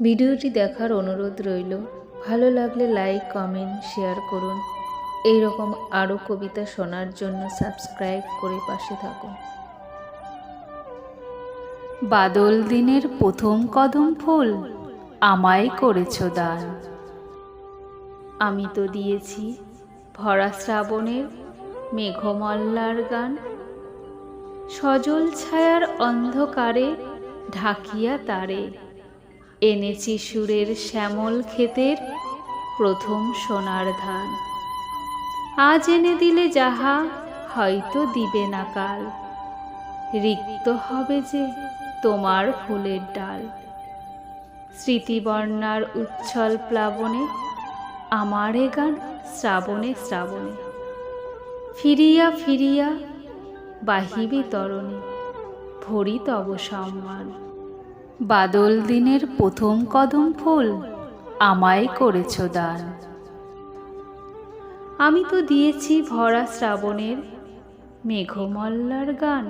ভিডিওটি দেখার অনুরোধ রইল, ভালো লাগলে লাইক, কমেন্ট, শেয়ার করুন। এই রকম আরও কবিতা শোনার জন্য সাবস্ক্রাইব করে পাশে থাকুন। বাদল দিনের প্রথম কদম ফুল আমায় করেছ দান। আমি তো দিয়েছি ভরা শ্রাবণের মেঘমল্লার গান। সজল ছায়ার অন্ধকারে ঢাকিয়া তারে। এনেছি সুরের শ্যামল ক্ষেতের প্রথম সোনার ধান। আজ এনে দিলে যাহা হয়তো দিবে না কাল। রিক্ত হবে যে তোমার ফুলের ডাল। স্মৃতিবর্ণার উচ্ছল প্লাবনে, আমার গান শ্রাবণে শ্রাবণে। ফিরিয়া ফিরিয়া বাহিবি তরণী ভরি তব সম্মান বাদল দিনের প্রথম কদম ফুল আমায় করেছ দান। আমি তো দিয়েছি ভরা শ্রাবণের মেঘমল্লার গান।